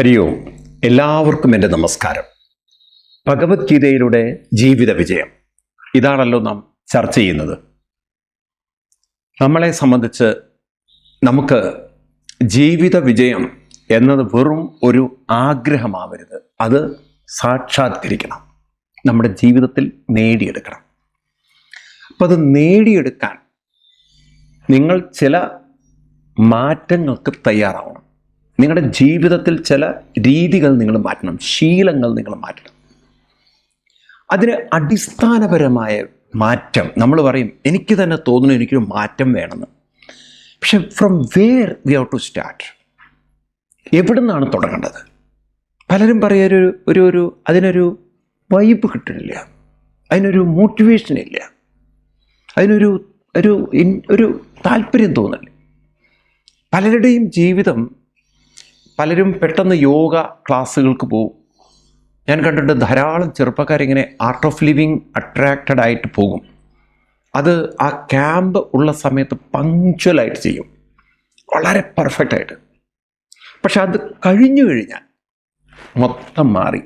ഹരി ഓം എല്ലാവർക്കും എന്റെ നമസ്കാരം. ഭഗവത്ഗീതയിലൂടെ ജീവിത വിജയം. ഇതാണല്ലോ നാം ചർച്ച ചെയ്യുന്നത്. നമ്മളെ സംബന്ധിച്ച് നമുക്ക് ജീവിത വിജയം എന്നത് വെറും ഒരു ആഗ്രഹമാവരുത്. അത് സാക്ഷാത്കരിക്കണം. നമ്മുടെ ജീവിതത്തിൽ നേടിയെടുക്കണം. അപ്പം അത് നേടിയെടുക്കാൻ നിങ്ങൾ ചില മാറ്റങ്ങൾക്ക് തയ്യാറാവണം. നിങ്ങളുടെ ജീവിതത്തിൽ ചില രീതികൾ നിങ്ങൾ മാറ്റണം ശീലങ്ങൾ നിങ്ങൾ മാറ്റണം. അതിന് അടിസ്ഥാനപരമായ മാറ്റം. നമ്മൾ പറയും എനിക്ക് തന്നെ തോന്നുന്നു എനിക്കൊരു മാറ്റം വേണമെന്ന്. പക്ഷെ from where we have to start എവിടെ നിന്നാണ് തുടങ്ങേണ്ടത്? പലരും പറയാൻ ഒരു ഒരു ഒരു അതിനൊരു വൈബ് കിട്ടണില്ല. അതിനൊരു മോട്ടിവേഷൻ ഇല്ല. അതിനൊരു ഒരു ഒരു താല്പര്യം തോന്നില്ല പലരുടെയും ജീവിതം പലരും പെട്ടെന്ന് യോഗ ക്ലാസ്സുകൾക്ക് പോകും. ഞാൻ കണ്ടിട്ട് ധാരാളം ചെറുപ്പക്കാരിങ്ങനെ ആർട്ട് ഓഫ് ലിവിങ് അട്രാക്റ്റഡ് ആയിട്ട് പോകും. അത് ആ ക്യാമ്പ് ഉള്ള സമയത്ത് പങ്ക്ച്വലായിട്ട് ചെയ്യും. വളരെ പെർഫെക്റ്റ് ആയിട്ട്. പക്ഷെ അത് കഴിഞ്ഞു കഴിഞ്ഞാൽ മൊത്തം മാറി.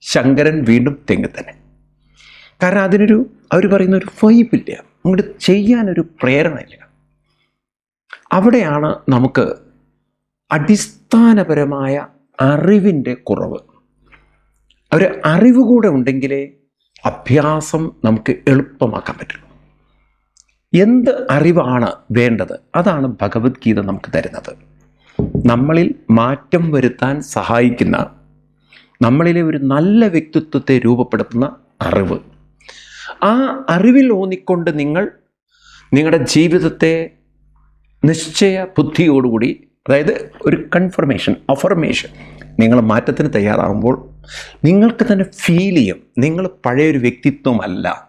ശങ്കരൻ വീണ്ടും തെങ്ങ് തന്നെ. കാരണം അതിനൊരു അവർ പറയുന്ന ഒരു വൈബില്ല അങ്ങോട്ട് ചെയ്യാനൊരു പ്രേരണയില്ല. അവിടെയാണ് നമുക്ക് അടിസ്ഥാനപരമായ അറിവിന്റെ കുറവ്. ഒരു അറിവ് കൂടെ ഉണ്ടെങ്കിലേ അഭ്യാസം നമുക്ക് എളുപ്പമാക്കാൻ പറ്റുള്ളൂ. എന്ത് അറിവാണ് വേണ്ടത്? അതാണ് ഭഗവത്ഗീത നമുക്ക് തരുന്നത്. നമ്മളിൽ മാറ്റം വരുത്താൻ സഹായിക്കുന്ന നമ്മളിലെ ഒരു നല്ല വ്യക്തിത്വത്തെ രൂപപ്പെടുത്തുന്ന അറിവ്. ആ അറിവിൽ ഊന്നിക്കൊണ്ട് നിങ്ങൾ നിങ്ങളുടെ ജീവിതത്തെ നിശ്ചയ ബുദ്ധിയോടുകൂടി അതായത് ഒരു കൺഫർമേഷൻ അഫർമേഷൻ നിങ്ങൾ മാറ്റത്തിന് തയ്യാറാകുമ്പോൾ നിങ്ങൾക്ക് തന്നെ ഫീൽ ചെയ്യും. നിങ്ങൾ പഴയൊരു വ്യക്തിത്വമല്ല.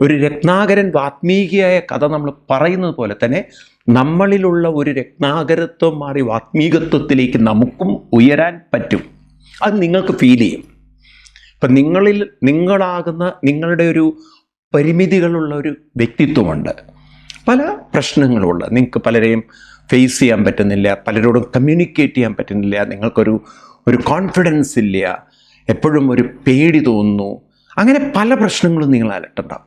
ഒരു രത്നാകരൻ വാത്മീകിയായ കഥ നമ്മൾ പറയുന്നത് പോലെ തന്നെ നമ്മളിലുള്ള ഒരു രത്നാകരത്വം മാറി വാത്മീകത്വത്തിലേക്ക് നമുക്കും ഉയരാൻ പറ്റും. അത് നിങ്ങൾക്ക് ഫീൽ ചെയ്യും. ഇപ്പം നിങ്ങളിൽ നിങ്ങളാകുന്ന നിങ്ങളുടെ ഒരു പരിമിതികളുള്ള ഒരു വ്യക്തിത്വമുണ്ട്. പല പ്രശ്നങ്ങളുള്ള നിങ്ങൾക്ക് പലരെയും ഫേസ് ചെയ്യാൻ പറ്റുന്നില്ല പലരോടും കമ്മ്യൂണിക്കേറ്റ് ചെയ്യാൻ പറ്റുന്നില്ല നിങ്ങൾക്കൊരു ഒരു കോൺഫിഡൻസ് ഇല്ല എപ്പോഴും ഒരു പേടി തോന്നുന്നു. അങ്ങനെ പല പ്രശ്നങ്ങളും നിങ്ങൾ അലട്ടുണ്ടാവും.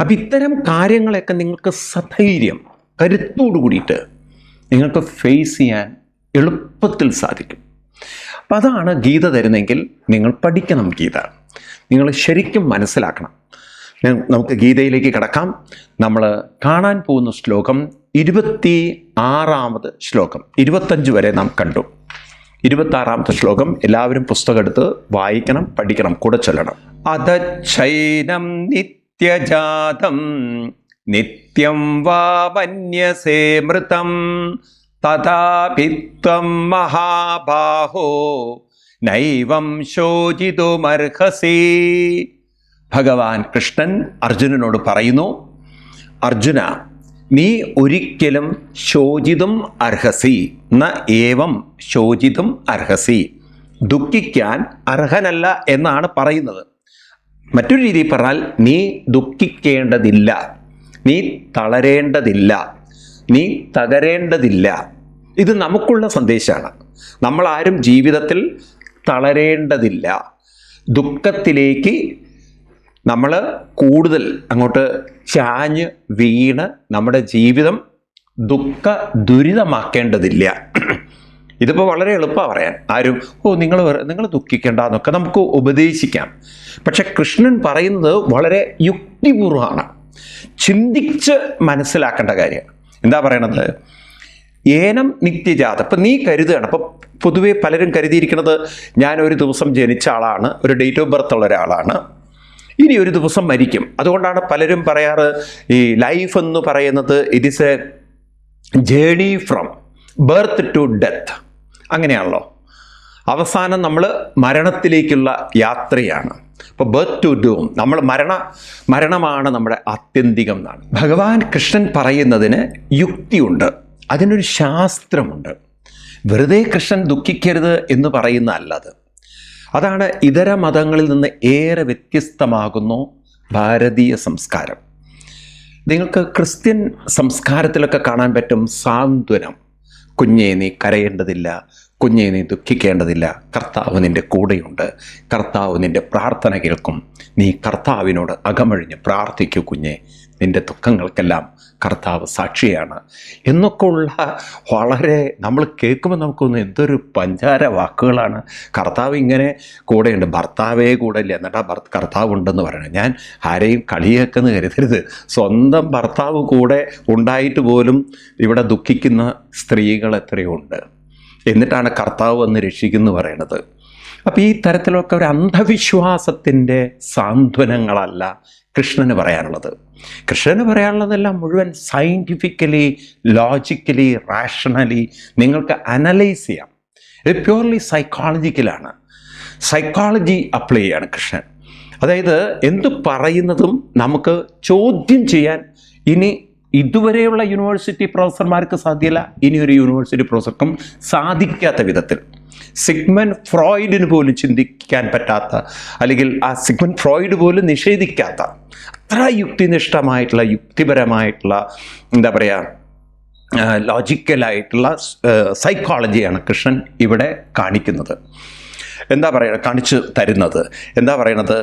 അപ്പം ഇത്തരം കാര്യങ്ങളെയൊക്കെ നിങ്ങൾക്ക് സധൈര്യം കരുത്തോടു കൂടിയിട്ട് നിങ്ങൾക്ക് ഫേസ് ചെയ്യാൻ എളുപ്പത്തിൽ സാധിക്കും. അപ്പം അതാണ് ഗീത തരുന്നെങ്കിൽ നിങ്ങൾ പഠിക്കണം ഗീത. നിങ്ങൾ ശരിക്കും മനസ്സിലാക്കണം. നമുക്ക് ഗീതയിലേക്ക് കിടക്കാം. നമ്മൾ കാണാൻ പോകുന്ന ശ്ലോകം ഇരുപത്തി ആറാമത് ശ്ലോകം. ഇരുപത്തഞ്ച് വരെ നാം കണ്ടു. ഇരുപത്താറാമത്തെ ശ്ലോകം എല്ലാവരും പുസ്തകം എടുത്ത് വായിക്കണം പഠിക്കണം കൂടെ ചൊല്ലണം. ചൈനം നിത്യജാതം നിത്യം വാ വന്യസേ മൃതം തഥാപിത്വം മഹാബാഹോ നൈവം ശോചിതുമർഹസി. ഭഗവാൻ കൃഷ്ണൻ അർജുനനോട് പറയുന്നു അർജുന നീ ഒരിക്കലും ശോചിതും അർഹസി. ന ഏവം ശോചിതും അർഹസി. ദുഃഖിക്കാൻ അർഹനല്ല എന്നാണ് പറയുന്നത്. മറ്റൊരു രീതിയിൽ പറഞ്ഞാൽ നീ ദുഃഖിക്കേണ്ടതില്ല. നീ തളരേണ്ടതില്ല. നീ തകരേണ്ടതില്ല. ഇത് നമുക്കുള്ള സന്ദേശമാണ്. നമ്മളാരും ജീവിതത്തിൽ തളരേണ്ടതില്ല. ദുഃഖത്തിലേക്ക് നമ്മൾ കൂടുതൽ അങ്ങോട്ട് ചാഞ്ഞ് വീണ് നമ്മുടെ ജീവിതം ദുഃഖ ദുരിതമാക്കേണ്ടതില്ല ഇതിപ്പോൾ വളരെ എളുപ്പമാണ് പറയാൻ. ആരും ഓ നിങ്ങൾ നിങ്ങൾ ദുഃഖിക്കേണ്ട എന്നൊക്കെ നമുക്ക് ഉപദേശിക്കാം. പക്ഷെ കൃഷ്ണൻ പറയുന്നത് വളരെ യുക്തിപൂർവമാണ് ചിന്തിച്ച് മനസ്സിലാക്കേണ്ട കാര്യമാണ് എന്താ പറയണത്? ഏനം നിത്യജാത. അപ്പം നീ കരുതുകയാണ്. അപ്പം പൊതുവേ പലരും കരുതിയിരിക്കുന്നത് ഞാൻ ഒരു ദിവസം ജനിച്ച ആളാണ് ഒരു ഡേറ്റ് ഓഫ് ബർത്ത് ഉള്ള ഒരാളാണ്. ഇനി ഒരു ദിവസം മരിക്കും. അതുകൊണ്ടാണ് പലരും പറയാറ് ഈ ലൈഫ് എന്ന് പറയുന്നത് it is a journey from birth to death അങ്ങനെയാണല്ലോ. അവസാനം നമ്മൾ മരണത്തിലേക്കുള്ള യാത്രയാണ്. അപ്പോൾ ബർത്ത് ടു ഡൂം നമ്മൾ മരണ മരണമാണ് നമ്മുടെ ആത്യന്തികം എന്നാണ്. ഭഗവാൻ കൃഷ്ണൻ പറയുന്നതിന് യുക്തിയുണ്ട്. അതിനൊരു ശാസ്ത്രമുണ്ട്. വെറുതെ കൃഷ്ണൻ ദുഃഖിക്കരുത് എന്ന് പറയുന്ന അല്ലത് അതാണ് ഇതര മതങ്ങളിൽ നിന്ന് ഏറെ വ്യത്യസ്തമാകുന്നു ഭാരതീയ സംസ്കാരം. നിങ്ങൾക്ക് ക്രിസ്ത്യൻ സംസ്കാരത്തിലൊക്കെ കാണാൻ പറ്റും സാന്ത്വനം. കുഞ്ഞേ നീ കരയേണ്ടതില്ല കുഞ്ഞേ നീ ദുഃഖിക്കേണ്ടതില്ല കർത്താവ് നിന്റെ കൂടെയുണ്ട് കർത്താവ് നിന്റെ പ്രാർത്ഥന കേൾക്കും. നീ കർത്താവിനോട് അകമഴിഞ്ഞ് പ്രാർത്ഥിക്കൂ കുഞ്ഞെ. നിന്റെ ദുഃഖങ്ങൾക്കെല്ലാം കർത്താവ് സാക്ഷിയാണ്. എന്നൊക്കെ ഉള്ള വളരെ നമ്മൾ കേൾക്കുമ്പോൾ നമുക്കൊന്ന് എന്തൊരു പഞ്ചാര വാക്കുകളാണ്. കർത്താവ് ഇങ്ങനെ കൂടെയുണ്ട്. ഭർത്താവേ കൂടെ ഇല്ല? എന്നിട്ട് ആ ഭർ കർത്താവ് ഉണ്ടെന്ന് പറയണം. ഞാൻ ആരെയും കളിയാക്കെന്ന് കരുതരുത്. സ്വന്തം ഭർത്താവ് കൂടെ ഉണ്ടായിട്ട് പോലും ഇവിടെ ദുഃഖിക്കുന്ന സ്ത്രീകൾ എത്രയുണ്ട് എന്നിട്ടാണ് കർത്താവ് വന്ന് രക്ഷിക്കുന്നു പറയണത്. അപ്പോൾ ഈ തരത്തിലൊക്കെ ഒരു അന്ധവിശ്വാസത്തിന്റെ സാന്ത്വനങ്ങളല്ല കൃഷ്ണന് പറയാനുള്ളത്. കൃഷ്ണന് പറയാനുള്ളതെല്ലാം മുഴുവൻ സയന്റിഫിക്കലി ലോജിക്കലി റാഷണലി നിങ്ങൾക്ക് അനലൈസ് ചെയ്യാം. ഇത് പ്യുവർലി സൈക്കോളജിക്കലാണ് സൈക്കോളജി അപ്ലൈ ചെയ്യാണ് കൃഷ്ണൻ. അതായത് എന്തു പറയുന്നതും നമുക്ക് ചോദ്യം ചെയ്യാൻ ഇനി ഇതുവരെയുള്ള യൂണിവേഴ്സിറ്റി പ്രൊഫസർമാർക്ക് സാധ്യല്ല. ഇനി ഒരു യൂണിവേഴ്സിറ്റി പ്രൊഫസർക്കും സാധിക്കാത്ത വിധത്തിൽ. സിഗ്മൻ ഫ്രോയിഡിന് പോലും ചിന്തിക്കാൻ പറ്റാത്ത അല്ലെങ്കിൽ ആ സിഗ്മൻ ഫ്രോയിഡ് പോലും നിഷേധിക്കാത്ത അത്ര യുക്തിനിഷ്ഠമായിട്ടുള്ള യുക്തിപരമായിട്ടുള്ള എന്താ പറയുക ലോജിക്കലായിട്ടുള്ള സൈക്കോളജിയാണ് കൃഷ്ണൻ ഇവിടെ കാണിക്കുന്നത്. എന്താ പറയുക കാണിച്ചു തരുന്നത്? എന്താ പറയണത്?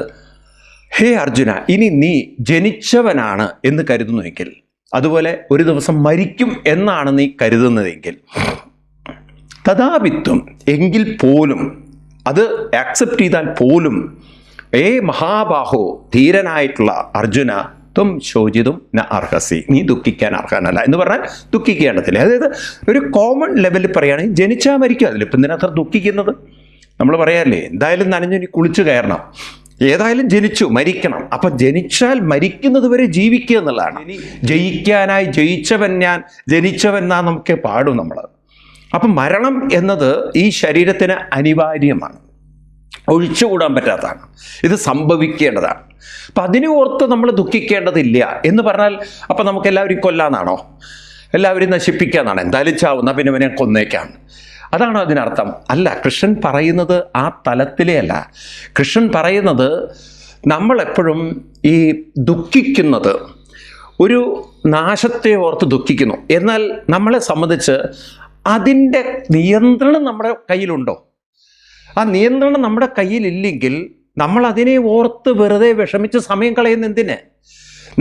ഹേ അർജുന ഇനി നീ ജനിച്ചവനാണ് എന്ന് കരുതുന്നുവെങ്കിൽ അതുപോലെ ഒരു ദിവസം മരിക്കും എന്നാണ് നീ കരുതുന്നതെങ്കിൽ. തഥാപിത്വം എങ്കിൽ പോലും അത് ആക്സെപ്റ്റ് ചെയ്താൽ പോലും ഏ മഹാബാഹോ ധീരനായിട്ടുള്ള അർജുന ത്വം ശോചിതും ന അർഹസി. നീ ദുഃഖിക്കാൻ അർഹനല്ല എന്ന് പറഞ്ഞാൽ ദുഃഖിക്കേണ്ടതില്ല. അതായത് ഒരു കോമൺ ലെവലിൽ പറയുകയാണെങ്കിൽ ജനിച്ചാൽ മരിക്കും. അതിലിപ്പം ഇതിനത്ര ദുഃഖിക്കുന്നത്? നമ്മൾ പറയാല്ലേ എന്തായാലും നനഞ്ഞു നീ കുളിച്ചു കയറണം. ഏതായാലും ജനിച്ചു മരിക്കണം. അപ്പം ജനിച്ചാൽ മരിക്കുന്നത് വരെ ജീവിക്കുക എന്നുള്ളതാണ്. ജയിക്കാനായി ജയിച്ചവൻ ഞാൻ ജനിച്ചവൻ എന്നാ നമുക്ക് പാടും നമ്മൾ അപ്പം മരണം എന്നത് ഈ ശരീരത്തിന് അനിവാര്യമാണ്. ഒഴിച്ചുകൂടാൻ പറ്റാത്തതാണ്. ഇത് സംഭവിക്കേണ്ടതാണ്. അപ്പം അതിനെ ഓർത്ത് നമ്മൾ ദുഃഖിക്കേണ്ടതില്ല എന്ന് പറഞ്ഞാൽ അപ്പം നമുക്ക് എല്ലാവരും കൊല്ലാന്നാണോ? എല്ലാവരും നശിപ്പിക്കാന്നാണ്. എന്തായാലും ചാവുന്ന പിന്നെ ഇവനെ കൊന്നേക്കാം. അതാണോ അതിനർത്ഥം? അല്ല കൃഷ്ണൻ പറയുന്നത് ആ തലത്തിലേ അല്ല. കൃഷ്ണൻ പറയുന്നത് നമ്മളെപ്പോഴും ഈ ദുഃഖിക്കുന്നത് ഒരു നാശത്തെ ഓർത്ത് ദുഃഖിക്കുന്നു. എന്നാൽ നമ്മളെ സംബന്ധിച്ച് അതിന്റെ നിയന്ത്രണം നമ്മുടെ കയ്യിലുണ്ടോ? ആ നിയന്ത്രണം നമ്മുടെ കയ്യിലില്ലെങ്കിൽ നമ്മൾ അതിനെ ഓർത്ത് വെറുതെ വിഷമിച്ച് സമയം കളയുന്ന എന്തിന്?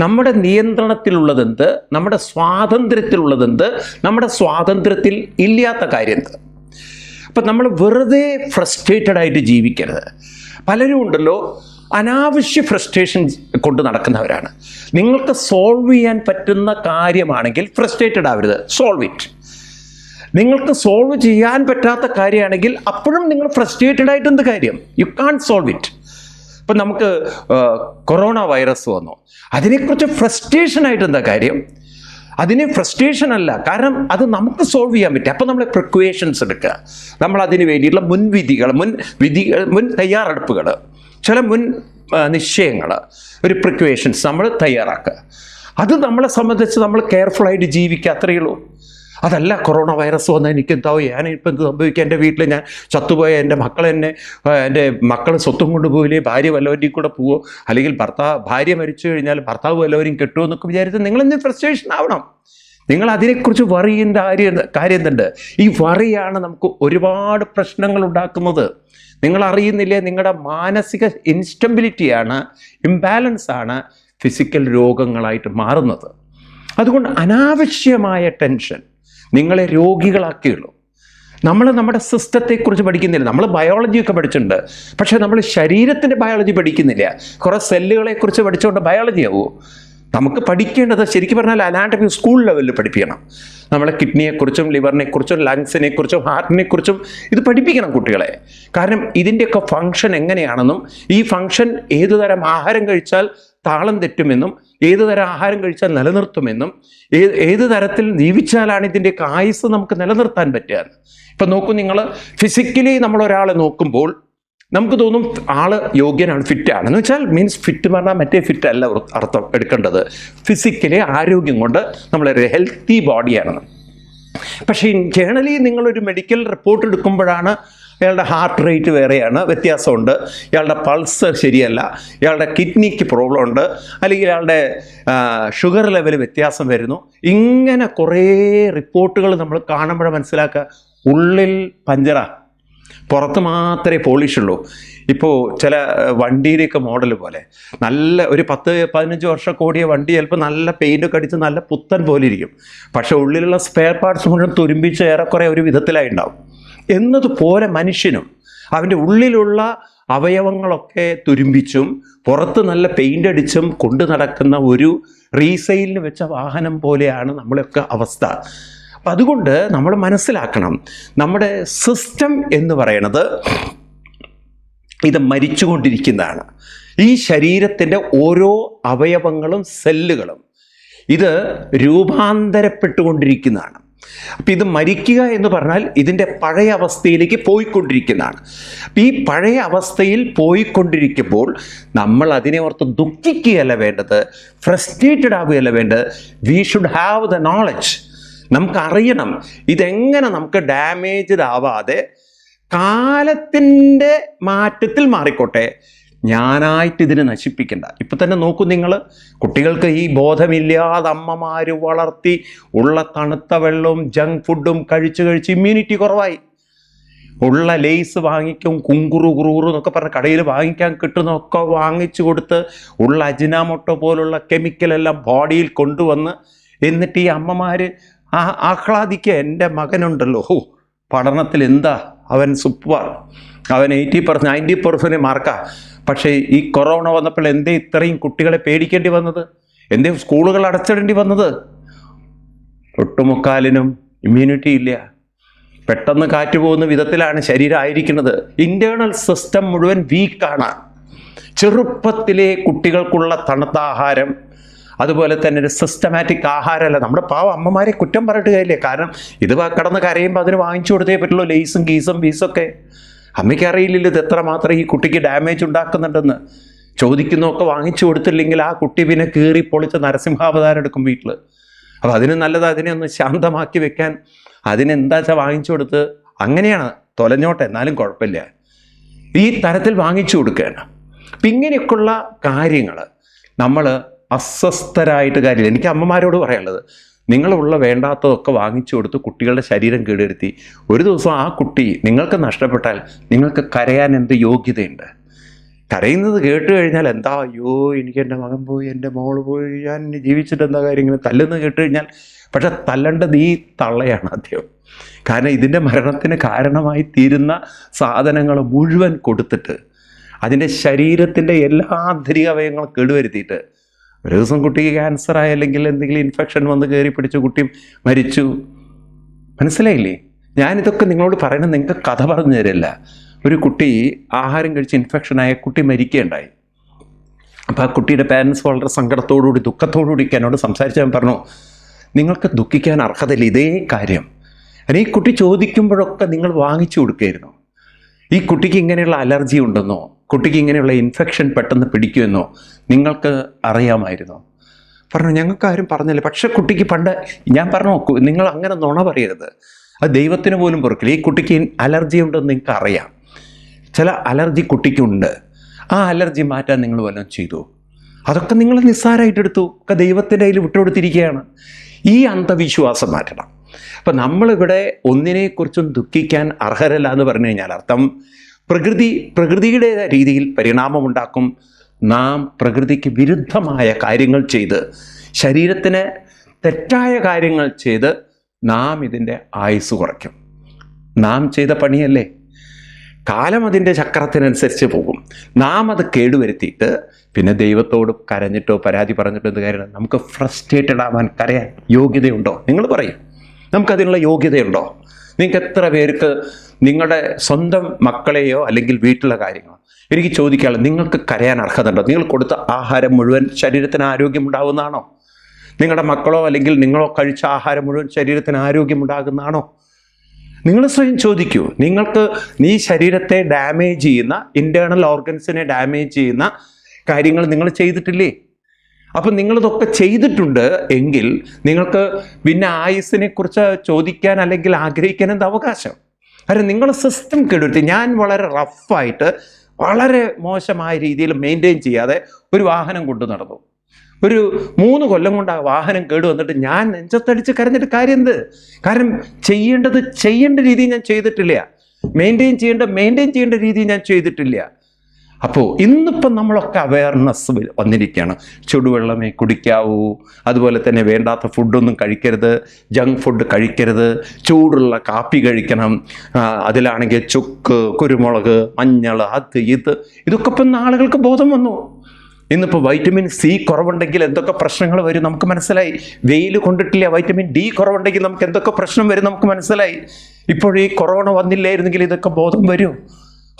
നമ്മുടെ നിയന്ത്രണത്തിലുള്ളതെന്ത്? നമ്മുടെ സ്വാതന്ത്ര്യത്തിലുള്ളതെന്ത്? നമ്മുടെ സ്വാതന്ത്ര്യത്തിൽ ഇല്ലാത്ത കാര്യം എന്ത്? അപ്പം നമ്മൾ വെറുതെ ഫ്രസ്ട്രേറ്റഡ് ആയിട്ട് ജീവിക്കരുത്. പലരും ഉണ്ടല്ലോ അനാവശ്യ ഫ്രസ്ട്രേഷൻ കൊണ്ട് നടക്കുന്നവരാണ്. നിങ്ങൾക്ക് സോൾവ് ചെയ്യാൻ പറ്റുന്ന കാര്യമാണെങ്കിൽ ഫ്രസ്ട്രേറ്റഡ് ആവരുത്. സോൾവ് ഇറ്റ് നിങ്ങൾക്ക് സോൾവ് ചെയ്യാൻ പറ്റാത്ത കാര്യമാണെങ്കിൽ അപ്പോഴും നിങ്ങൾ ഫ്രസ്ട്രേറ്റഡ് ആയിട്ട് എന്ത് കാര്യം? യു കാൺ സോൾവ് ഇറ്റ് ഇപ്പം നമുക്ക് കൊറോണ വൈറസ് വന്നു. അതിനെക്കുറിച്ച് ഫ്രസ്ട്രേഷൻ ആയിട്ട് എന്താ കാര്യം? അതിന് ഫ്രസ്ട്രേഷൻ അല്ല. കാരണം അത് നമുക്ക് സോൾവ് ചെയ്യാൻ പറ്റും. അപ്പം നമ്മൾ പ്രിക്വേഷൻസ് എടുക്കുക. നമ്മൾ അതിന് വേണ്ടിയിട്ടുള്ള മുൻവിധികൾ മുൻ വിധികൾ മുൻ തയ്യാറെടുപ്പുകൾ ചില മുൻ നിശ്ചയങ്ങൾ ഒരു പ്രിക്വേഷൻസ് നമ്മൾ തയ്യാറാക്കുക. അത് നമ്മളെ സംബന്ധിച്ച് നമ്മൾ കെയർഫുള്ളായിട്ട് ജീവിക്കുക അത്രയേ ഉള്ളൂ. അതല്ല കൊറോണ വൈറസ് വന്നാൽ എനിക്ക് എന്താവും ഞാൻ എന്ത് സംഭവിക്കുക എന്റെ വീട്ടിൽ ഞാൻ ചത്തുപോയ എന്റെ മക്കൾ എന്നെ എന്റെ മക്കൾ സ്വത്തും കൊണ്ടുപോയില്ലേ ഭാര്യ വല്ലവരെയും കൂടെ പോവോ? അല്ലെങ്കിൽ ഭർത്താവ് ഭാര്യ മരിച്ചു കഴിഞ്ഞാൽ ഭർത്താവ് വല്ലവരെയും കെട്ടുമോ എന്നൊക്കെ വിചാരിച്ച് നിങ്ങളെന്ത് ഫ്രസ്ട്രേഷൻ ആവണം? നിങ്ങൾ അതിനെക്കുറിച്ച് വറിയേണ്ട കാര്യം കാര്യം എന്തുണ്ട്? ഈ വറിയാണ് നമുക്ക് ഒരുപാട് പ്രശ്നങ്ങൾ ഉണ്ടാക്കുന്നത്. നിങ്ങൾ അറിയുന്നില്ലേ? നിങ്ങളുടെ മാനസിക ഇൻസ്റ്റബിലിറ്റിയാണ് ഇംബാലൻസ് ആണ് ഫിസിക്കൽ രോഗങ്ങളായിട്ട് മാറുന്നത്. അതുകൊണ്ട് അനാവശ്യമായ ടെൻഷൻ നിങ്ങളെ രോഗികളാക്കിയുള്ളൂ. നമ്മൾ നമ്മുടെ സിസ്റ്റത്തെക്കുറിച്ച് പഠിക്കുന്നില്ല. നമ്മൾ ബയോളജിയൊക്കെ പഠിച്ചിട്ടുണ്ട്. പക്ഷേ നമ്മൾ ശരീരത്തിന്റെ ബയോളജി പഠിക്കുന്നില്ല. കുറേ സെല്ലുകളെക്കുറിച്ച് പഠിച്ചുകൊണ്ട് ബയോളജി ആവുമോ നമുക്ക് പഠിക്കേണ്ടത് ശരിക്കും പറഞ്ഞാൽ അനാട്ടമി സ്കൂൾ ലെവലിൽ പഠിപ്പിക്കണം. നമ്മളെ കിഡ്നിയെക്കുറിച്ചും ലിവറിനെക്കുറിച്ചും ലങ്സിനെക്കുറിച്ചും ഹാർട്ടിനെക്കുറിച്ചും ഇത് പഠിപ്പിക്കണം കുട്ടികളെ. കാരണം ഇതിന്റെയൊക്കെ ഫങ്ഷൻ എങ്ങനെയാണെന്നും ഈ ഫങ്ഷൻ ഏതുതരം ആഹാരം കഴിച്ചാൽ താളം തെറ്റുമെന്നും ഏത് തരം ആഹാരം കഴിച്ചാൽ നിലനിർത്തുമെന്നും ഏത് ഏത് തരത്തിൽ ജീവിച്ചാലാണ് ഇതിന്റെയൊക്കെ ആയുസ് നമുക്ക് നിലനിർത്താൻ പറ്റുക ഇപ്പം നോക്കൂ നിങ്ങൾ ഫിസിക്കലി നമ്മൾ ഒരാളെ നോക്കുമ്പോൾ നമുക്ക് തോന്നും ആൾ യോഗ്യനാണ് ഫിറ്റാണ്. എന്ന് വെച്ചാൽ മീൻസ് ഫിറ്റ് പറഞ്ഞാൽ മറ്റേ ഫിറ്റ് അല്ല അർത്ഥം എടുക്കേണ്ടത്. ഫിസിക്കലി ആരോഗ്യം കൊണ്ട് നമ്മളൊരു ഹെൽത്തി ബോഡിയാണ് പക്ഷേ ജേണലി നിങ്ങളൊരു മെഡിക്കൽ റിപ്പോർട്ട് എടുക്കുമ്പോഴാണ് ഇയാളുടെ ഹാർട്ട് റേറ്റ് വേറെയാണ് വ്യത്യാസമുണ്ട്. ഇയാളുടെ പൾസ് ശരിയല്ല. ഇയാളുടെ കിഡ്നിക്ക് പ്രോബ്ലം ഉണ്ട് അല്ലെങ്കിൽ ഇയാളുടെ ഷുഗർ ലെവൽ വ്യത്യാസം വരുന്നു. ഇങ്ങനെ കുറേ റിപ്പോർട്ടുകൾ നമ്മൾ കാണുമ്പോൾ മനസ്സിലാക്കുക. ഉള്ളിൽ പഞ്ചറ. പുറത്ത് മാത്രമേ പോളിഷ് ഉള്ളൂ. ഇപ്പോൾ ചില വണ്ടിയുടെയൊക്കെ മോഡൽ പോലെ. നല്ല ഒരു പത്ത് പതിനഞ്ച് വർഷം കൂടിയ വണ്ടി ചിലപ്പോൾ നല്ല പെയിന്റൊക്കെ അടിച്ച് നല്ല പുത്തൻ പോലെ ഇരിക്കും. പക്ഷേ ഉള്ളിലുള്ള സ്പെയർ പാർട്സ് മുഴുവൻ തുരുമ്പിച്ച് ഏറെക്കുറെ ഒരു വിധത്തിലായി ഉണ്ടാവും. എന്നതുപോലെ മനുഷ്യനും. അവന്റെ ഉള്ളിലുള്ള അവയവങ്ങളൊക്കെ തുരുമ്പിച്ചും പുറത്ത് നല്ല പെയിന്റ് അടിച്ചും കൊണ്ടു നടക്കുന്ന ഒരു റീസെയിലിന് വെച്ച വാഹനം പോലെയാണ് നമ്മളൊക്കെ അവസ്ഥ. അപ്പം അതുകൊണ്ട് നമ്മൾ മനസ്സിലാക്കണം. നമ്മുടെ സിസ്റ്റം എന്ന് പറയണത് ഇത് മരിച്ചുകൊണ്ടിരിക്കുന്നതാണ്. ഈ ശരീരത്തിന്റെ ഓരോ അവയവങ്ങളും സെല്ലുകളും ഇത് രൂപാന്തരപ്പെട്ടുകൊണ്ടിരിക്കുന്നതാണ്. അപ്പം ഇത് മരിക്കുക എന്ന് പറഞ്ഞാൽ ഇതിന്റെ പഴയ അവസ്ഥയിലേക്ക് പോയിക്കൊണ്ടിരിക്കുന്നതാണ്. അപ്പം ഈ പഴയ അവസ്ഥയിൽ പോയിക്കൊണ്ടിരിക്കുമ്പോൾ നമ്മൾ അതിനെ ഓർത്ത് ദുഃഖിക്കുകയല്ല വേണ്ടത് ഫ്രസ്ട്രേറ്റഡ് ആവുകയല്ല വേണ്ടത്. We should have the knowledge നമുക്കറിയണം ഇതെങ്ങനെ നമുക്ക് ഡാമേജ്ഡ് ആവാതെ കാലത്തിന്റെ മാറ്റത്തിൽ മാറിക്കോട്ടെ. ഞാനായിട്ട് ഇതിനെ നശിപ്പിക്കണ്ട. ഇപ്പം തന്നെ നോക്കൂ നിങ്ങൾ കുട്ടികൾക്ക് ഈ ബോധമില്ലാതെ അമ്മമാർ വളർത്തി ഉള്ള തണുത്ത വെള്ളവും ജങ്ക് ഫുഡും കഴിച്ച് കഴിച്ച് ഇമ്മ്യൂണിറ്റി കുറവായി. ഉള്ള ലേസ് വാങ്ങിക്കും കുങ്കുറു കുറുകുറു എന്നൊക്കെ പറഞ്ഞ് കടയിൽ വാങ്ങിക്കാൻ കിട്ടുന്നൊക്കെ വാങ്ങിച്ചു കൊടുത്ത് ഉള്ള അജിനാമൊട്ടോ പോലുള്ള കെമിക്കലെല്ലാം ബോഡിയിൽ കൊണ്ടുവന്ന് എന്നിട്ട് ഈ അമ്മമാർ ആഹ്ലാദിക്കുക എന്റെ മകനുണ്ടല്ലോ. പഠനത്തിൽ എന്താ? അവൻ സൂപ്പർ അവൻ എയ്റ്റി പെർസെന്റ് നയന്റി പെർസെന്റ് മാർക്കാ പക്ഷേ ഈ കൊറോണ വന്നപ്പോൾ എന്തേ ഇത്രയും കുട്ടികളെ പേടിക്കേണ്ടി വന്നത്? എന്തേ സ്കൂളുകൾ അടച്ചിടേണ്ടി വന്നത്? ഒട്ടുമുക്കാലിനും ഇമ്മ്യൂണിറ്റി ഇല്ല. പെട്ടെന്ന് കാറ്റ് പോകുന്ന വിധത്തിലാണ് ശരീരം ആയിരിക്കുന്നത്. ഇന്റേർണൽ സിസ്റ്റം മുഴുവൻ വീക്കാണ് ചെറുപ്പത്തിലെ കുട്ടികൾക്കുള്ള തണുത്ത ആഹാരം അതുപോലെ തന്നെ ഒരു സിസ്റ്റമാറ്റിക് ആഹാരമല്ല. നമ്മുടെ പാവ അമ്മമാരെ കുറ്റം പറഞ്ഞിട്ട് കാര്യമില്ല. കാരണം ഇത് കടന്ന് കരയുമ്പോൾ അതിന് വാങ്ങിച്ചു കൊടുത്തേ പറ്റുള്ളൂ. ലേസും ഗീസും ഫീസൊക്കെ അമ്മയ്ക്ക് അറിയില്ലല്ലോ ഇത് എത്രമാത്രം ഈ കുട്ടിക്ക് ഡാമേജ് ഉണ്ടാക്കുന്നുണ്ടെന്ന്. ചോദിക്കുന്നതൊക്കെ വാങ്ങിച്ചു കൊടുത്തില്ലെങ്കിൽ ആ കുട്ടി പിന്നെ കീറി പൊളിച്ച് നരസിംഹാവതാരം എടുക്കും വീട്ടിൽ അപ്പോൾ അതിന് നല്ലത് അതിനെ ഒന്ന് ശാന്തമാക്കി വെക്കാൻ അതിനെന്താ വെച്ചാൽ വാങ്ങിച്ചു കൊടുത്ത് അങ്ങനെയാണ് തൊലഞ്ഞോട്ടെ എന്നാലും കുഴപ്പമില്ല. ഈ തരത്തിൽ വാങ്ങിച്ചു കൊടുക്കുകയാണ്. അപ്പം ഇങ്ങനെയൊക്കെയുള്ള കാര്യങ്ങൾ നമ്മൾ അസ്വസ്ഥരായിട്ട് കാര്യമില്ല. എനിക്ക് അമ്മമാരോട് പറയാനുള്ളത് നിങ്ങളുള്ള വേണ്ടാത്തതൊക്കെ വാങ്ങിച്ചു കൊടുത്ത് കുട്ടികളുടെ ശരീരം കേടുവരുത്തി. ഒരു ദിവസം ആ കുട്ടി നിങ്ങൾക്ക് നഷ്ടപ്പെട്ടാൽ നിങ്ങൾക്ക് കരയാൻ എന്ത് യോഗ്യതയുണ്ട്? കരയുന്നത് കേട്ട് കഴിഞ്ഞാൽ എന്താ അയ്യോ എനിക്ക് എന്റെ മകൻ പോയി എന്റെ മോൾ പോയി ഞാൻ ജീവിച്ചിട്ട് എന്താ കാര്യം? ഇങ്ങനെ തല്ലുന്നത് കേട്ട് കഴിഞ്ഞാൽ പക്ഷെ തല്ലേണ്ടത് ഈ തള്ളയാണ് ആദ്യം കാരണം ഇതിന്റെ മരണത്തിന് കാരണമായി തീരുന്ന സാധനങ്ങൾ മുഴുവൻ കൊടുത്തിട്ട് അതിന്റെ ശരീരത്തിന്റെ എല്ലാ ആന്തരിക അവയങ്ങളും കേടുവരുത്തിയിട്ട് ഒരു ദിവസം കുട്ടിക്ക് ക്യാൻസർ ആയി അല്ലെങ്കിൽ എന്തെങ്കിലും ഇൻഫെക്ഷൻ വന്ന് കയറി പിടിച്ചു കുട്ടി മരിച്ചു. മനസ്സിലായില്ലേ? ഞാനിതൊക്കെ നിങ്ങളോട് പറയണത് നിങ്ങൾക്ക് കഥ പറഞ്ഞു തരില്ല. ഒരു കുട്ടി ആഹാരം കഴിച്ച് ഇൻഫെക്ഷൻ ആയ കുട്ടി മരിക്കുകയുണ്ടായി. അപ്പോൾ ആ കുട്ടിയുടെ പാരൻസ് വളരെ സങ്കടത്തോടുകൂടി ദുഃഖത്തോടുകൂടി എന്നോട് സംസാരിച്ച് ഞാൻ പറഞ്ഞു നിങ്ങൾക്ക് ദുഃഖിക്കാൻ അർഹതയില്ല ഇതേ കാര്യം. അല്ലെ ഈ കുട്ടി ചോദിക്കുമ്പോഴൊക്കെ നിങ്ങൾ വാങ്ങിച്ചു കൊടുക്കുകയായിരുന്നു. ഈ കുട്ടിക്ക് ഇങ്ങനെയുള്ള അലർജി ഉണ്ടെന്നോ? കുട്ടിക്ക് ഇങ്ങനെയുള്ള ഇൻഫെക്ഷൻ പെട്ടെന്ന് പിടിക്കുമെന്നോ നിങ്ങൾക്ക് അറിയാമായിരുന്നോ? പറഞ്ഞു ഞങ്ങൾക്ക് ആരും പറഞ്ഞില്ല. പക്ഷെ കുട്ടിക്ക് പണ്ട് ഞാൻ പറഞ്ഞു നിങ്ങൾ അങ്ങനെ നുണ പറയരുത്. അത് ദൈവത്തിന് പോലും പൊറുക്കില്ല. ഈ കുട്ടിക്ക് അലർജി ഉണ്ടെന്ന് നിങ്ങൾക്ക് അറിയാം. ചില അലർജി കുട്ടിക്കുണ്ട്. ആ അലർജി മാറ്റാൻ നിങ്ങൾ വല്ലതും ചെയ്തു? അതൊക്കെ നിങ്ങൾ നിസ്സാരമായിട്ട് എടുത്തു. ഒക്കെ ദൈവത്തിന്റെ കയ്യിൽ വിട്ടുകൊടുത്തിരിക്കുകയാണ്. ഈ അന്ധവിശ്വാസം മാറ്റണം. അപ്പം നമ്മളിവിടെ ഒന്നിനെക്കുറിച്ചും ദുഃഖിക്കാൻ അർഹരല്ല എന്ന് പറഞ്ഞു കഴിഞ്ഞാൽ അർത്ഥം പ്രകൃതി പ്രകൃതിയുടെ രീതിയിൽ പരിണാമമുണ്ടാക്കും. നാം പ്രകൃതിക്ക് വിരുദ്ധമായ കാര്യങ്ങൾ ചെയ്ത് ശരീരത്തിന് തെറ്റായ കാര്യങ്ങൾ ചെയ്ത് നാം ഇതിന്റെ ആയുസ് കുറയ്ക്കും. നാം ചെയ്ത പണിയല്ലേ? കാലം അതിന്റെ ചക്രത്തിനനുസരിച്ച് പോകും. നാം അത് കേടുവരുത്തിയിട്ട് പിന്നെ ദൈവത്തോട് കരഞ്ഞിട്ടോ പരാതി പറഞ്ഞിട്ടോ എന്ത് കാര്യമാണ്? നമുക്ക് ഫ്രസ്ട്രേറ്റഡ് ആവാൻ കരയാൻ യോഗ്യതയുണ്ടോ? നിങ്ങൾ പറയും. നമുക്കതിനുള്ള യോഗ്യതയുണ്ടോ? നിങ്ങൾക്ക് എത്ര പേർക്ക് നിങ്ങളുടെ സ്വന്തം മക്കളെയോ അല്ലെങ്കിൽ വീട്ടിലെ കാര്യങ്ങളോ? എനിക്ക് ചോദിക്കാനുള്ളത് നിങ്ങൾക്ക് കരയാൻ അർഹത ഉണ്ടോ നിങ്ങൾ കൊടുത്ത ആഹാരം മുഴുവൻ ശരീരത്തിന് ആരോഗ്യമുണ്ടാകുന്നതാണോ? നിങ്ങളുടെ മക്കളോ അല്ലെങ്കിൽ നിങ്ങളോ കഴിച്ച ആഹാരം മുഴുവൻ ശരീരത്തിന് ആരോഗ്യമുണ്ടാകുന്നതാണോ? നിങ്ങൾ സ്വയം ചോദിക്കൂ. നിങ്ങൾക്ക് നീ ശരീരത്തെ ഡാമേജ് ചെയ്യുന്ന ഇന്റേർണൽ ഓർഗൻസിനെ ഡാമേജ് ചെയ്യുന്ന കാര്യങ്ങൾ നിങ്ങൾ ചെയ്തിട്ടില്ലേ? അപ്പം നിങ്ങളിതൊക്കെ ചെയ്തിട്ടുണ്ട് എങ്കിൽ നിങ്ങൾക്ക് പിന്നെ ആയുസിനെ കുറിച്ച് ചോദിക്കാൻ അല്ലെങ്കിൽ ആഗ്രഹിക്കാൻ എന്ത് അവകാശം? കാരണം നിങ്ങൾ സിസ്റ്റം കെടുത്തി ഞാൻ വളരെ റഫായിട്ട് വളരെ മോശമായ രീതിയിൽ മെയിന്റെയിൻ ചെയ്യാതെ ഒരു വാഹനം കൊണ്ടു നടന്നു. ഒരു മൂന്ന് കൊല്ലം കൊണ്ട് ആ വാഹനം കേട് വന്നിട്ട് ഞാൻ നെഞ്ചത്തടിച്ച് കരഞ്ഞിട്ട് കാര്യം എന്ത്? കാരണം ചെയ്യേണ്ടത് ചെയ്യേണ്ട രീതി ഞാൻ ചെയ്തിട്ടില്ല. മെയിന്റെയിൻ ചെയ്യേണ്ട മെയിന്റെയിൻ ചെയ്യേണ്ട രീതി ഞാൻ ചെയ്തിട്ടില്ല. അപ്പോൾ ഇന്നിപ്പം നമ്മളൊക്കെ അവയർനെസ് വന്നിരിക്കുകയാണ് ചുടുവെള്ളമേ കുടിക്കാവൂ അതുപോലെ തന്നെ വേണ്ടാത്ത ഫുഡൊന്നും കഴിക്കരുത് ജങ്ക് ഫുഡ് കഴിക്കരുത് ചൂടുള്ള കാപ്പി കഴിക്കണം അതിലാണെങ്കിൽ ചുക്ക് കുരുമുളക് മഞ്ഞൾ അത് ഇത് ഇതൊക്കെ ഇപ്പം ആളുകൾക്ക് ബോധം വന്നു. ഇന്നിപ്പോൾ വൈറ്റമിൻ സി കുറവുണ്ടെങ്കിൽ എന്തൊക്കെ പ്രശ്നങ്ങൾ വരും നമുക്ക് മനസ്സിലായി. വെയിൽ കൊണ്ടിട്ടില്ല വൈറ്റമിൻ ഡി കുറവുണ്ടെങ്കിൽ നമുക്ക് എന്തൊക്കെ പ്രശ്നം വരും നമുക്ക് മനസ്സിലായി. ഇപ്പോൾ ഈ കൊറോണ വന്നില്ലായിരുന്നെങ്കിൽ ഇതൊക്കെ ബോധം വരും.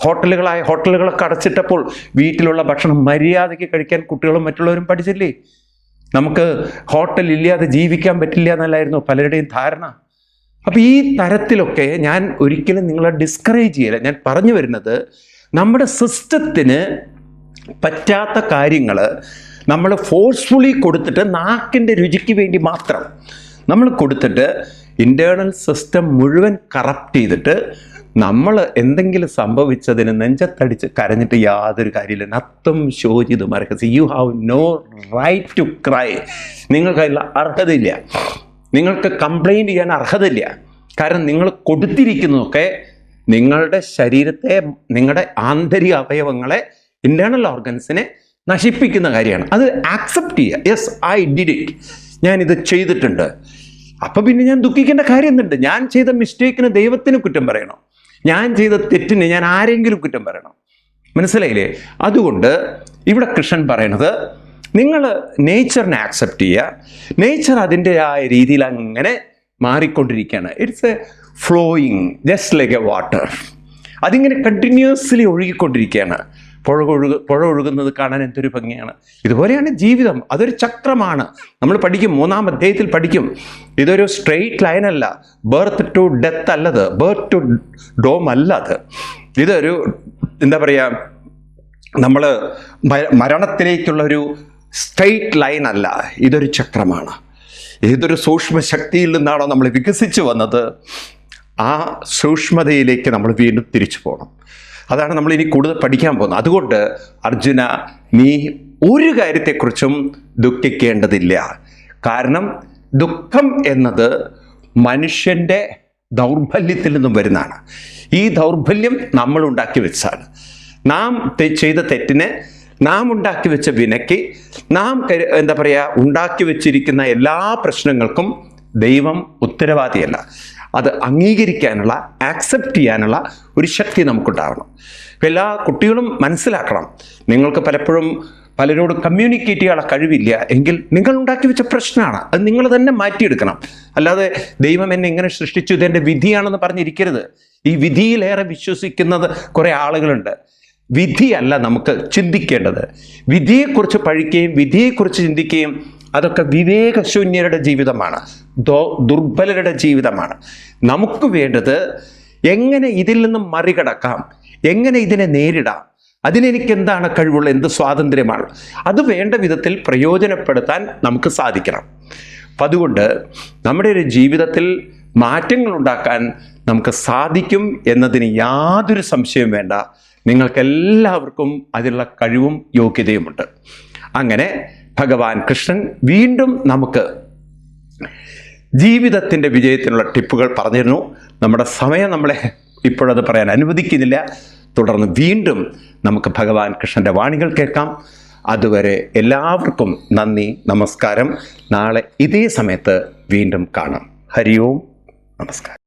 ഹോട്ടലുകളായ ഹോട്ടലുകളൊക്കെ അടച്ചിട്ടപ്പോൾ വീട്ടിലുള്ള ഭക്ഷണം മര്യാദയ്ക്ക് കഴിക്കാൻ കുട്ടികളും മറ്റുള്ളവരും പഠിച്ചില്ലേ? നമുക്ക് ഹോട്ടൽ ഇല്ലാതെ ജീവിക്കാൻ പറ്റില്ല എന്നല്ലായിരുന്നു പലരുടെയും ധാരണ. അപ്പോൾ ഈ തരത്തിലൊക്കെ ഞാൻ ഒരിക്കലും നിങ്ങളെ ഡിസ്കറേജ് ചെയ്യില്ല. ഞാൻ പറഞ്ഞു വരുന്നത് നമ്മുടെ സിസ്റ്റത്തിന് പറ്റാത്ത കാര്യങ്ങൾ നമ്മൾ ഫോഴ്സ്ഫുള്ളി കൊടുത്തിട്ട് നാക്കിന്റെ രുചിക്ക് വേണ്ടി മാത്രം നമ്മൾ കൊടുത്തിട്ട് ഇന്റേർണൽ സിസ്റ്റം മുഴുവൻ കറപ്റ്റ് ചെയ്തിട്ട് നമ്മൾ എന്തെങ്കിലും സംഭവിച്ചതിന് നെഞ്ചത്തടിച്ച് കരഞ്ഞിട്ട് യാതൊരു കാര്യമില്ല. നത്തം ശോചിതും അർഹസി. You have no right to cry നിങ്ങൾക്ക് അതിൽ അർഹതയില്ല. നിങ്ങൾക്ക് കംപ്ലൈന്റ് ചെയ്യാൻ അർഹതയില്ല. കാരണം നിങ്ങൾ കൊടുത്തിരിക്കുന്നതൊക്കെ നിങ്ങളുടെ ശരീരത്തെ നിങ്ങളുടെ ആന്തരിക അവയവങ്ങളെ ഇന്റേർണൽ ഓർഗൻസിനെ നശിപ്പിക്കുന്ന കാര്യമാണ്. അത് ആക്സെപ്റ്റ് ചെയ്യുക. യെസ് ഐ ഡിഡ് ഇറ്റ് ഞാൻ ഇത് ചെയ്തിട്ടുണ്ട്. അപ്പം പിന്നെ ഞാൻ ദുഃഖിക്കേണ്ട കാര്യം എന്തുണ്ട്? ഞാൻ ചെയ്ത മിസ്റ്റേക്കിന് ദൈവത്തിന് കുറ്റം പറയണം? ഞാൻ ചെയ്ത തെറ്റിന് ഞാൻ ആരെങ്കിലും കുറ്റം പറയണം. മനസ്സിലായില്ലേ? അതുകൊണ്ട് ഇവിടെ കൃഷ്ണൻ പറയണത് നിങ്ങൾ നേച്ചറിനെ ആക്സെപ്റ്റ് ചെയ്യുക. നേച്ചർ അതിന്റെ ആ രീതിയിൽ അങ്ങനെ മാറിക്കൊണ്ടിരിക്കുകയാണ്. It's a flowing just like a water അതിങ്ങനെ കണ്ടിന്യൂസ്ലി ഒഴുകിക്കൊണ്ടിരിക്കുകയാണ്. പുഴ ഒഴുക പുഴ ഒഴുകുന്നത് കാണാൻ എന്തൊരു ഭംഗിയാണ്. ഇതുപോലെയാണ് ജീവിതം. അതൊരു ചക്രമാണ്. നമ്മൾ പഠിക്കും മൂന്നാം അധ്യായത്തിൽ പഠിക്കും. ഇതൊരു സ്ട്രെയിറ്റ് ലൈൻ അല്ല. ബർത്ത് ടു ഡെത്ത് അല്ലത്. ബർത്ത് ടു ഡോം അല്ല അത് ഇതൊരു എന്താ പറയുക നമ്മൾ മരണത്തിലേക്കുള്ള ഒരു സ്ട്രെയിറ്റ് ലൈൻ അല്ല. ഇതൊരു ചക്രമാണ്. ഏതൊരു സൂക്ഷ്മ ശക്തിയിൽ നിന്നാണോ നമ്മൾ വികസിച്ച് വന്നത്? ആ സൂക്ഷ്മതയിലേക്ക് നമ്മൾ വീണ്ടും തിരിച്ചു പോകണം അതാണ് നമ്മൾ ഇനി കൂടുതൽ പഠിക്കാൻ പോകുന്നത്. അതുകൊണ്ട് അർജുന നീ ഒരു കാര്യത്തെക്കുറിച്ചും ദുഃഖിക്കേണ്ടതില്ല. കാരണം ദുഃഖം എന്നത് മനുഷ്യന്റെ ദൗർബല്യത്തിൽ നിന്നും വരുന്നതാണ്. ഈ ദൗർബല്യം നമ്മൾ ഉണ്ടാക്കി വെച്ചാണ് നാം ചെയ്ത തെറ്റിന് നാം ഉണ്ടാക്കി വെച്ച വിനയ്ക്ക് നാം എന്താ പറയുക ഉണ്ടാക്കി വെച്ചിരിക്കുന്ന എല്ലാ പ്രശ്നങ്ങൾക്കും ദൈവം ഉത്തരവാദിയല്ല. അത് അംഗീകരിക്കാനുള്ള ആക്സെപ്റ്റ് ചെയ്യാനുള്ള ഒരു ശക്തി നമുക്കുണ്ടാവണം. എല്ലാ കുട്ടികളും മനസ്സിലാക്കണം. നിങ്ങൾക്ക് പലപ്പോഴും പലരോട് കമ്മ്യൂണിക്കേറ്റ് ചെയ്യാനുള്ള കഴിവില്ല എങ്കിൽ നിങ്ങൾ ഉണ്ടാക്കി വെച്ച പ്രശ്നമാണ്. അത് നിങ്ങൾ തന്നെ മാറ്റിയെടുക്കണം. അല്ലാതെ ദൈവം എന്നെ ഇങ്ങനെ സൃഷ്ടിച്ചു ഇതെന്റെ വിധിയാണെന്ന് പറഞ്ഞിരിക്കരുത്. ഈ വിധിയിലേറെ വിശ്വസിക്കുന്നത് കുറേ ആളുകളുണ്ട്. വിധിയല്ല നമുക്ക് ചിന്തിക്കേണ്ടത്. വിധിയെക്കുറിച്ച് പഴിക്കുകയും വിധിയെക്കുറിച്ച് ചിന്തിക്കുകയും അതൊക്കെ വിവേകശൂന്യരുടെ ജീവിതമാണ്. ദോ ദുർബലരുടെ ജീവിതമാണ്. നമുക്ക് വേണ്ടത് എങ്ങനെ ഇതിൽ നിന്നും മറികടക്കാം? എങ്ങനെ ഇതിനെ നേരിടാം? അതിനെനിക്ക് എന്താണ് കഴിവുള്ള എന്ത് സ്വാതന്ത്ര്യമാണ്? അത് വേണ്ട വിധത്തിൽ പ്രയോജനപ്പെടുത്താൻ നമുക്ക് സാധിക്കണം. അപ്പം അതുകൊണ്ട് നമ്മുടെ ഒരു ജീവിതത്തിൽ മാറ്റങ്ങൾ ഉണ്ടാക്കാൻ നമുക്ക് സാധിക്കും എന്നതിന് യാതൊരു സംശയവും വേണ്ട. നിങ്ങൾക്കെല്ലാവർക്കും അതിനുള്ള കഴിവും യോഗ്യതയുമുണ്ട്. അങ്ങനെ ഭഗവാൻ കൃഷ്ണൻ വീണ്ടും നമുക്ക് ജീവിതത്തിന്റെ വിജയത്തിനുള്ള ടിപ്പുകൾ പറഞ്ഞിരുന്നു. നമ്മുടെ സമയം നമ്മളെ ഇപ്പോഴത് പറയാൻ അനുവദിക്കുന്നില്ല. തുടർന്ന് വീണ്ടും നമുക്ക് ഭഗവാൻ കൃഷ്ണന്റെ വാണികൾ കേൾക്കാം. അതുവരെ എല്ലാവർക്കും നന്ദി നമസ്കാരം. നാളെ ഇതേ സമയത്ത് വീണ്ടും കാണാം. ഹരി ഓം നമസ്കാരം.